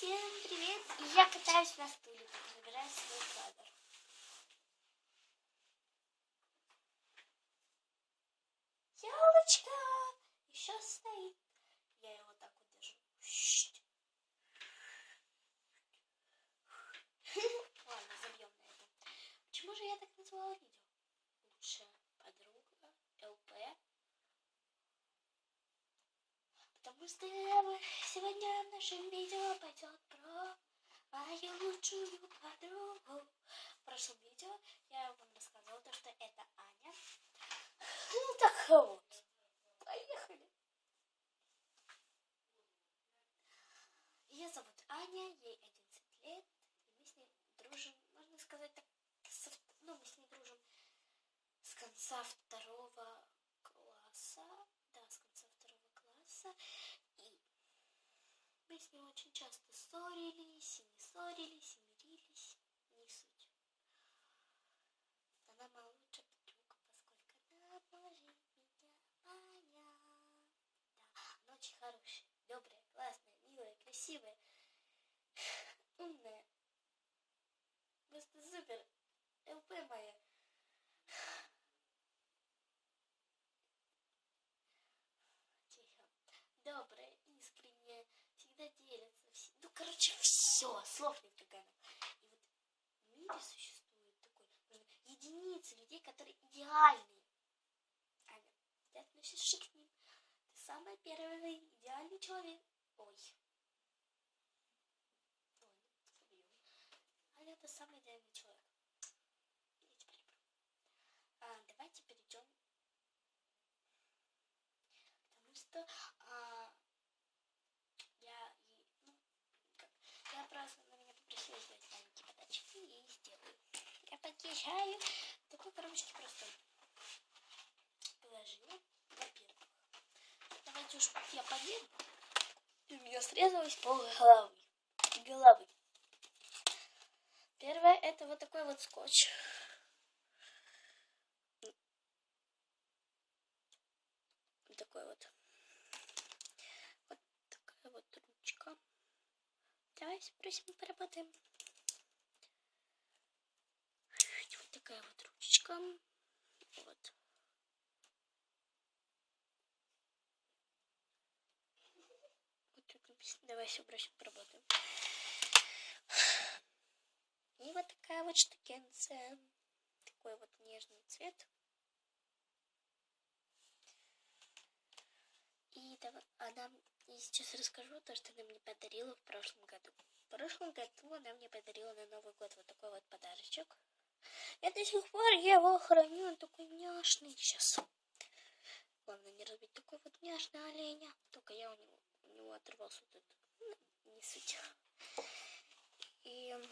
Всем привет! Я катаюсь на стуле, забираю свой кадр. Елочка еще стоит. Я его так вот держу. Ладно, забьем на это. Почему же я так назвала видео? Лучшая подруга ЛП. Что сегодня в нашем видео пойдет про мою лучшую подругу. В прошлом видео я вам рассказала то, что это Аня. Ну так вот. Поехали. Ее зовут Аня, ей 11 лет, и мы с ней дружим, можно сказать так, со, ну мы с ней дружим с конца второго класса, да, с конца второго класса, и мы с ней очень часто ссорились, и не ссорились, и мирились, не суть. Она моя лучшая подруга, поскольку она положит меня Аня. Да, она очень хорошая, добрая, классная, милая, красивая, умная. Просто супер. ЛП моя. Тихо. Добрая, искренняя, всегда делится. вс- Ну, короче, все. Слов нет она. И вот в мире существует такой, можно, единицы людей, которые идеальные. Аня, ты относишься к ним. Ты самый первый идеальный человек. Ой. Забьем. Аня, это самый идеальный человек. А, давайте перейдем. Потому что а, я ей, ну, как, я просто на меня попросила сделать маленькие подачки и сделаю. Подъезжаю. Такой коробочки просто положила. Во-первых, давайте уж я поеду. И у меня срезалось пол головы. Головы. Первое это вот такой вот скотч. Такой вот. Вот такая вот ручка. Давай спросим, поработаем. Вот такая вот ручечка. Вот. Вот тут. Давай все бросим, поработаем. И вот такая вот штукенция. Такой вот нежный цвет. И она, я сейчас расскажу то, что она мне подарила в прошлом году. В прошлом году она мне подарила на Новый год вот такой вот подарочек. Я до сих пор его храню, он такой няшный сейчас. Главное не разбить такой вот няшный оленя. Только я у него, у него оторвался вот этот. Ну, не суть. И я. Ну,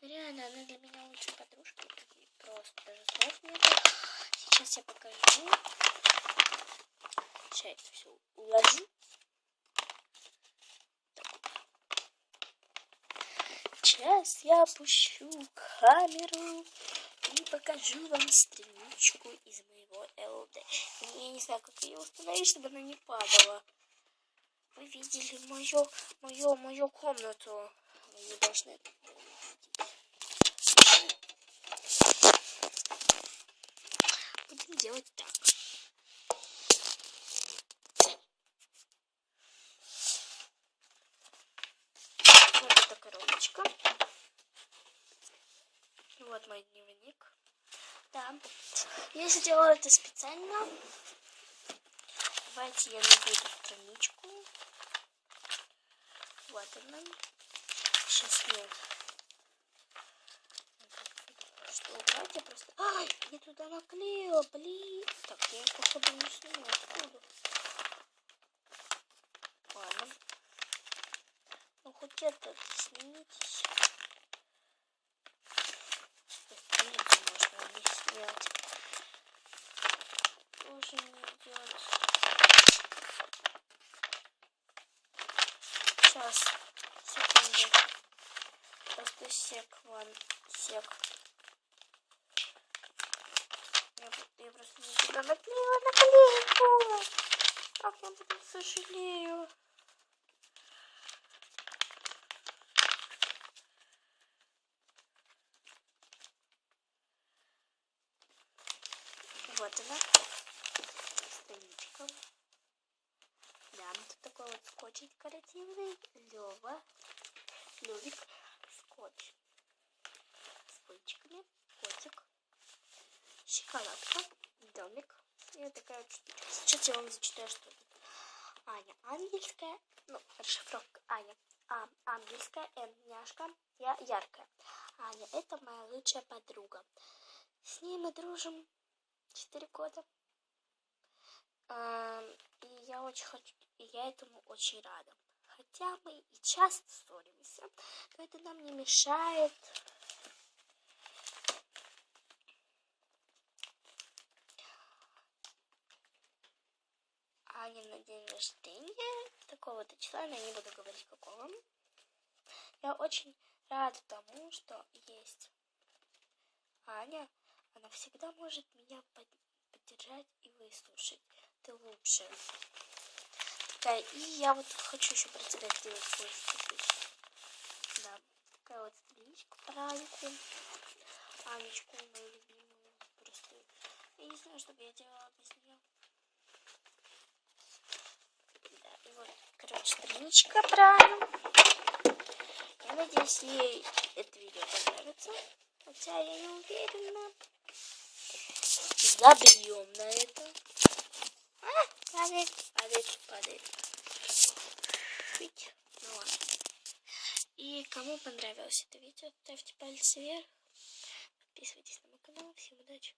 Реально, она для меня лучшая подружка. Просто даже слов нет. Сейчас я покажу. Сейчас это все уложу. Сейчас я опущу камеру и покажу вам страничку из моего ЛД. Я не знаю, как ее установить, чтобы она не падала. Вы видели мою, мою, мою комнату. Вы не должны. Будем делать так. Вот мой дневник. Да. Я сделала это специально. Давайте я найду эту страничку. Вот она. Сейчас нет. Что убрать? Я просто... Ай, я туда наклеила, блин. Так, я походу не сниму. Откуда? Ладно. Ну, хоть это снимитесь. Снять. Тоже не идет. Сейчас. Секунду. Просто сек, вон. Сек. Я, я просто не туда наклеила наклейку. Как я об этом сожалею. Она. Страничка. Да, тут такой вот скотч декоративный. Лева. Левик. Скотч. С пыльчиками. Котик. Шоколадка. Домик. И вот такая вот штучка. Сейчас я вам зачитаю, что тут. Аня ангельская. Ну, расшифровка. Аня. А, ангельская. Н. Няшка. Я яркая. Аня, это моя лучшая подруга. С ней мы дружим четыре года. А, И я очень хочу, и я этому очень рада. Хотя мы и часто ссоримся, но это нам не мешает. Аня на день рождения такого-то числа, но я не буду говорить какого. Я очень рада тому, что есть Аня. Она всегда может меня под- поддержать и выслушать. Ты лучшая. Такая, и я вот хочу еще про тебя сделать кое-что. Да, такая вот страничка про Аньку. Анечку, мою любимую. Просто я не знаю, что бы я делала без нее. Да, и вот, короче, страничка про. Я надеюсь, ей это видео понравится. Хотя я не уверена. Забьем на это. А, падает, падает, падает. Фить. Ну ладно. И кому понравилось это видео, ставьте пальцы вверх. Подписывайтесь на мой канал. Всем удачи.